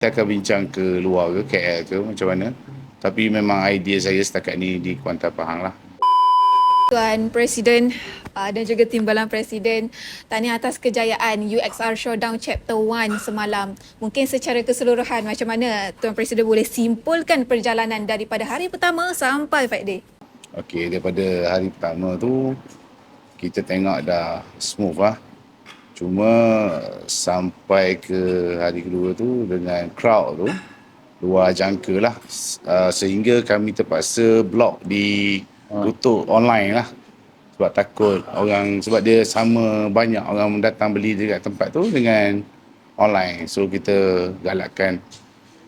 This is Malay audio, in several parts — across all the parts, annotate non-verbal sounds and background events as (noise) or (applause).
Saya akan bincang ke luar ke KL ke macam mana. Tapi memang idea saya setakat ni di Kuantan Pahang lah. Tuan Presiden uh, dan juga Timbalan Presiden tahniah atas kejayaan UXR Showdown Chapter 1 semalam. Mungkin secara keseluruhan macam mana Tuan Presiden boleh simpulkan perjalanan daripada hari pertama sampai fight day? Okey, daripada hari pertama tu kita tengok dah smooth lah. Cuma sampai ke hari kedua tu dengan crowd tu luar jangka lah. Uh, sehingga kami terpaksa block di tutup online lah. Sebab takut orang, sebab dia sama banyak orang datang beli dekat tempat tu dengan online. So kita galakkan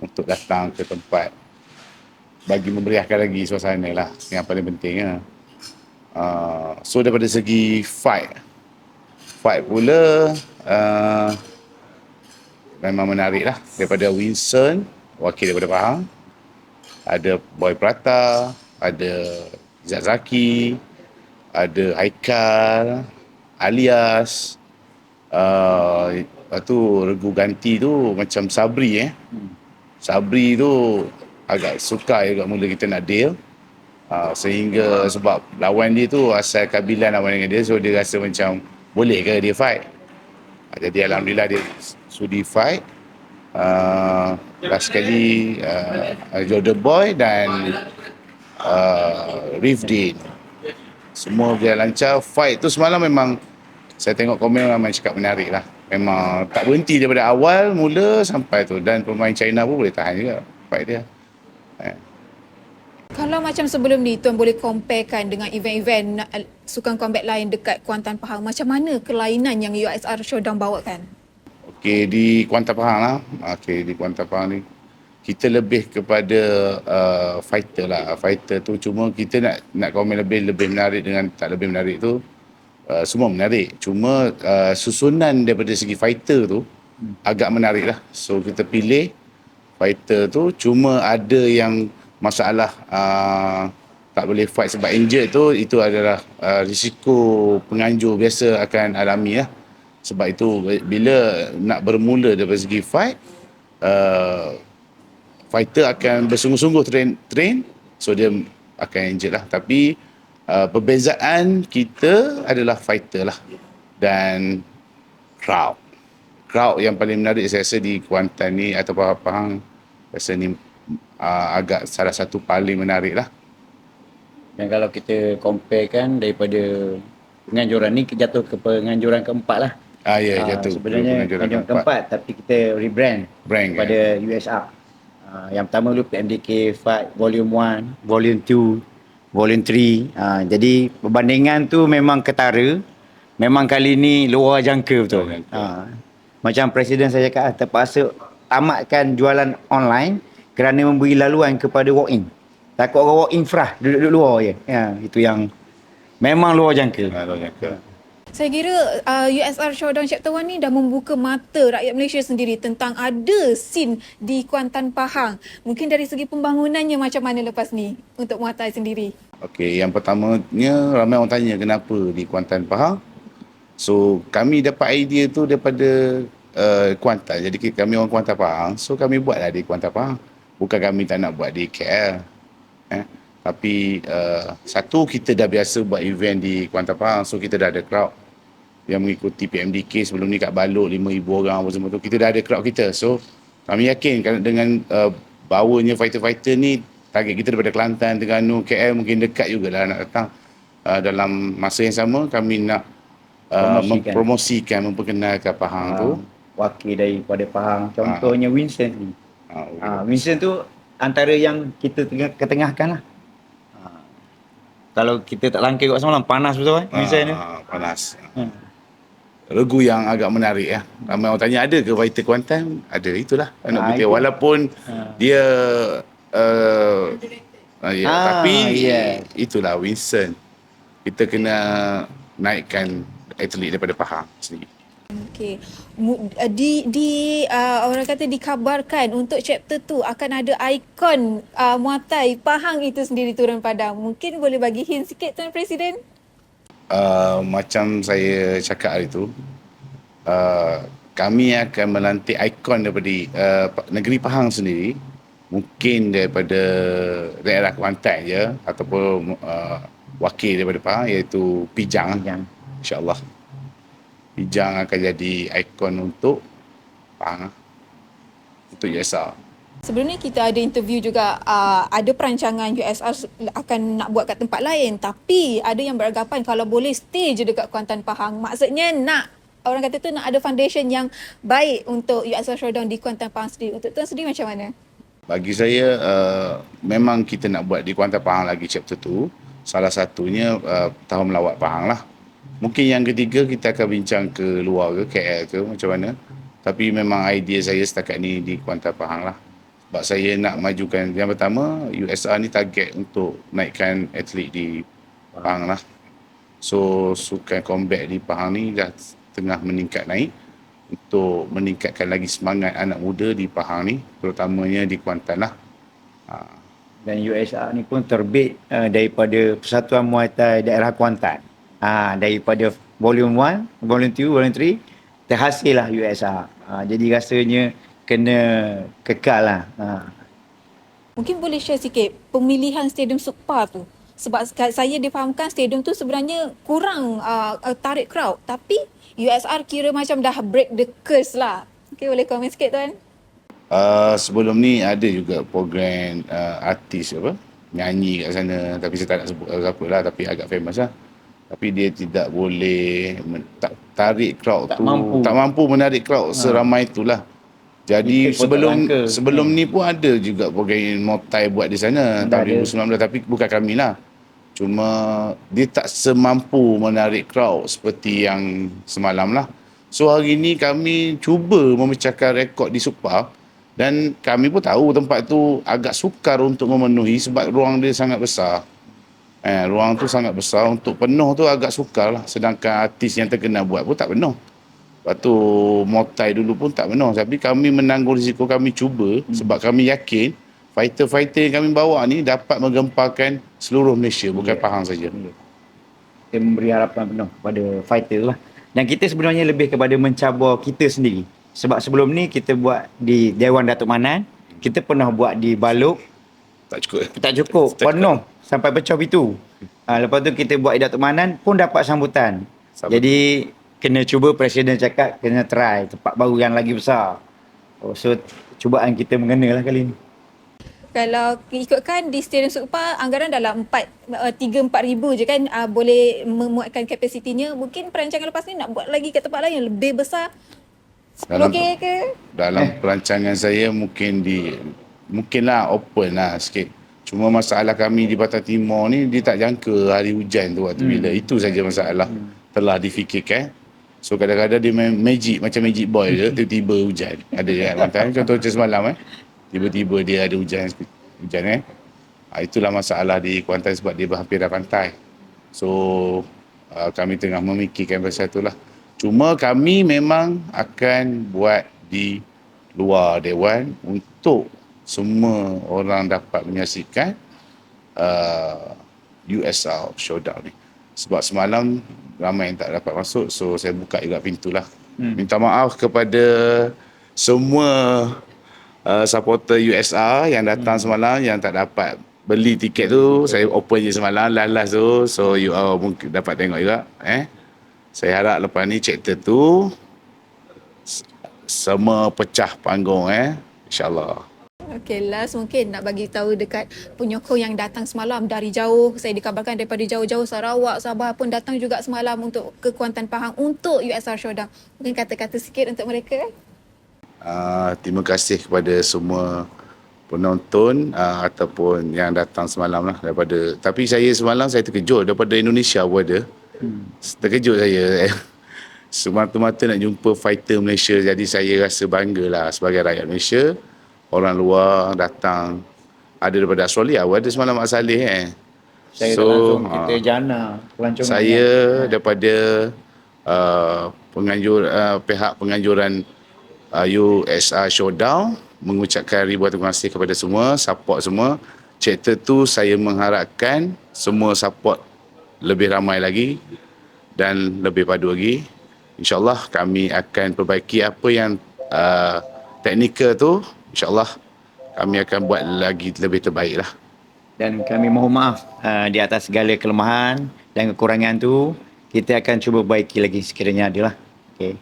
untuk datang ke tempat bagi memeriahkan lagi suasana lah. Yang paling penting lah. Uh, so daripada segi fight, fight pula. Uh, memang menarik lah. Daripada Winston wakil daripada Pahang ada Boy Prata ada Zat Zaki ada Haikal alias. Uh, lepas tu regu ganti tu macam Sabri eh. Sabri tu agak suka juga mula kita nak deal. Uh, sehingga sebab lawan dia tu asal kabilan lawan dengan dia so dia rasa macam boleh ke dia fight? Ah, jadi Alhamdulillah dia sudi fight. Uh, last sekali uh, Jordan Boy dan uh, Rifdin semua berjalan lancar fight tu semalam memang saya tengok komen ramai cakap menarik lah. Memang tak berhenti daripada awal mula sampai tu. Dan pemain China pun boleh tahan juga fight dia. Eh. Kalau macam sebelum ni Tuan boleh comparekan dengan event-event sukan combat lain dekat Kuantan Pahang, macam mana kelainan yang USR Showdown bawakan? Okey di Kuantan Pahang lah. Okey di Kuantan Pahang ni kita lebih kepada uh, fighter lah. Fighter tu cuma kita nak nak komen lebih lebih menarik dengan tak lebih menarik tu uh, semua menarik. Cuma uh, susunan daripada segi fighter tu hmm. agak menarik lah. So kita pilih fighter tu cuma ada yang masalah uh, tak boleh fight sebab injured tu itu adalah uh, risiko penganjur biasa akan alami lah. Sebab itu bila nak bermula dari segi fight uh, fighter akan bersungguh-sungguh train train so dia akan injured lah. Tapi uh, perbezaan kita adalah fighter lah dan crowd. Crowd yang paling menarik saya rasa di Kuantan ni atau Pahang rasa ni uh, agak salah satu paling menarik lah Dan kalau kita compare kan daripada penganjuran ni jatuh ke penganjuran keempat lah. ah ya Ah, jatuh Sebenarnya penganjuran keempat. tapi kita rebrand Brand, kepada USR. Ah, yang pertama dulu PMDK Fight Volume 1, Volume 2, Volume 3. Ah, jadi perbandingan tu memang ketara. Memang kali ni luar jangka betul. Luar jangka. Ah, macam Presiden saya cakap terpaksa tamatkan jualan online kerana memberi laluan kepada walk-in. Takut orang walk-in frah, duduk-duduk luar je. Ya, itu yang memang luar jangka. Ah, luar jangka. Saya kira uh, USR Showdown Chapter 1 ni dah membuka mata rakyat Malaysia sendiri tentang ada scene di Kuantan Pahang. Mungkin dari segi pembangunannya macam mana lepas ni untuk Muay Thai sendiri? Okey, yang pertamanya ramai orang tanya kenapa di Kuantan Pahang. So, kami dapat idea tu daripada uh, Kuantan. Jadi kami orang Kuantan Pahang. So, kami buatlah di Kuantan Pahang. Bukan kami tak nak buat di KL. Eh? Tapi uh, satu kita dah biasa buat event di Kuantan Pahang. So, kita dah ada crowd yang mengikuti PMDK sebelum ni kat Balok 5,000 orang apa semua tu. Kita dah ada crowd kita. So, kami yakin kalau dengan uh, bawanya fighter-fighter ni target kita daripada Kelantan, Terengganu, KL mungkin dekat jugalah nak datang. Uh, dalam masa yang sama kami nak uh, Promosikan. mempromosikan, memperkenalkan Pahang tu. Ah, wakil daripada Pahang. Contohnya Winston ni. Uh, Ah, Winston tu antara yang kita tengah, ketengahkan lah. Ah. Kalau kita tak langkai kat semalam, panas betul kan ni. Ah, panas. Hmm. Regu yang agak menarik ya. Ramai orang tanya ada ke fighter Kuantan? Ada, itulah. Anak Ah, putih. itu. Walaupun Ah. dia uh, uh, ya, Ah, tapi yes. itulah Winston. Kita kena naikkan atlet daripada Pahang sendiri. Okey. Uh, Di di uh, orang kata dikabarkan untuk chapter tu akan ada ikon uh, Muay Thai Pahang itu sendiri turun padang. Mungkin boleh bagi hint sikit Tuan Presiden? Uh, macam saya cakap hari tu, uh, kami akan melantik ikon daripada uh, negeri Pahang sendiri mungkin daripada daerah Kelantan je ataupun uh, wakil daripada Pahang iaitu Pijang Yang insyaallah Pijang akan jadi ikon untuk Pahang untuk USR Sebelum ni kita ada interview juga uh, ada perancangan USR akan nak buat kat tempat lain tapi ada yang beranggapan kalau boleh stay je dekat Kuantan Pahang. Maksudnya nak orang kata tu nak ada foundation yang baik untuk USR Showdown di Kuantan Pahang sendiri. Untuk tuan sendiri macam mana? Bagi saya uh, memang kita nak buat di Kuantan Pahang lagi chapter tu. Salah satunya uh, tahun melawat Pahang lah. Mungkin yang ketiga kita akan bincang ke luar ke KL ke macam mana. Tapi memang idea saya setakat ni di Kuantan Pahang lah. Sebab saya nak majukan yang pertama USR ni target untuk naikkan atlet di Pahang lah. So sukan combat di Pahang ni dah tengah meningkat naik untuk meningkatkan lagi semangat anak muda di Pahang ni terutamanya di Kuantan lah. Ha, dan USR ni pun terbit uh, daripada Persatuan Muay Thai Daerah Kuantan. Ha, daripada volume 1, volume 2, volume 3 terhasil lah USR. Ha, jadi rasanya kena kekal lah. Ha. Mungkin boleh share sikit pemilihan stadium Sukpa tu. Sebab saya difahamkan stadium tu sebenarnya kurang uh, uh, tarik crowd. Tapi USR kira macam dah break the curse lah. Okay, boleh komen sikit tuan? Uh, sebelum ni ada juga program uh, artis apa nyanyi kat sana tapi saya tak nak sebut apa lah tapi agak famous lah tapi dia tidak boleh men- tak tarik crowd Tak tu. mampu. tak mampu menarik crowd seramai itulah jadi tak sebelum sebelum ni pun ada juga program Motai buat di sana tahun 2019 tapi bukan kami lah. Cuma dia tak semampu menarik crowd seperti yang semalam lah. So hari ni kami cuba memecahkan rekod di Supar. Dan kami pun tahu tempat tu agak sukar untuk memenuhi sebab ruang dia sangat besar. Eh, ruang tu sangat besar untuk penuh tu agak sukar lah. Sedangkan artis yang terkenal buat pun tak penuh. Lepas tu Motai dulu pun tak penuh. Tapi kami menanggung risiko kami cuba hmm. sebab kami yakin fighter-fighter yang kami bawa ni dapat menggemparkan seluruh Malaysia bukan Ya. Pahang saja. Kita memberi harapan penuh kepada fighter lah. Dan kita sebenarnya lebih kepada mencabar kita sendiri. Sebab sebelum ni kita buat di Dewan Datuk Manan, kita pernah buat di Balok, Tak cukup. tak cukup, penuh sampai pecah pintu. Ha, lepas tu kita buat di Datuk Manan pun dapat sambutan. Sambutan. Jadi kena cuba Presiden cakap kena try tempat baru yang lagi besar. Oh, so cubaan kita mengena lah kali ni. Kalau ikutkan di Stadium Sukpa anggaran dalam 4 uh, 3 4 ribu je kan uh, boleh memuatkan kapasitinya. Mungkin perancangan lepas ni nak buat lagi kat tempat lain yang lebih besar. 10 Dalam- k ke? dalam perancangan saya mungkin di mungkinlah open lah sikit. Cuma masalah kami di Batam Timur ni dia tak jangka hari hujan tu waktu hmm. bila. Itu saja masalah hmm. telah difikirkan. So kadang-kadang dia main magic macam magic boy je tiba-tiba hujan. Ada kat Batam. (laughs) Contoh macam semalam eh. Tiba-tiba dia ada hujan hujan eh. Ha, itulah masalah di Kuantan sebab dia hampir dah pantai. So uh, kami tengah memikirkan pasal tu lah. Cuma kami memang akan buat di luar dewan untuk semua orang dapat menyaksikan uh, USR Showdown ni. Sebab semalam ramai yang tak dapat masuk so saya buka juga pintu lah. Hmm. Minta maaf kepada semua uh, supporter USR yang datang hmm. semalam yang tak dapat beli tiket tu saya open je semalam last tu so you all mungkin dapat tengok juga eh saya harap lepas ni chapter tu semua pecah panggung eh insyaallah Okay, last mungkin nak bagi tahu dekat penyokong yang datang semalam dari jauh. Saya dikabarkan daripada jauh-jauh Sarawak, Sabah pun datang juga semalam untuk ke Kuantan Pahang untuk USR Showdown. Mungkin kata-kata sikit untuk mereka. Uh, terima kasih kepada semua penonton uh, ataupun yang datang semalam lah daripada tapi saya semalam saya terkejut daripada Indonesia pun ada hmm. terkejut saya semata-mata nak jumpa fighter Malaysia jadi saya rasa bangga lah sebagai rakyat Malaysia orang luar datang ada daripada Australia ada semalam Mak Saleh eh Saya So, langsung ah. kita jana pelancongan. saya daripada uh, penganjur uh, pihak penganjuran uh, USR Showdown mengucapkan ribuan terima kasih kepada semua support semua chapter tu saya mengharapkan semua support lebih ramai lagi dan lebih padu lagi InsyaAllah kami akan perbaiki apa yang uh, teknikal tu. InsyaAllah kami akan buat lagi lebih terbaik lah. Dan kami mohon maaf uh, di atas segala kelemahan dan kekurangan tu kita akan cuba baiki lagi sekiranya ada lah. Okay.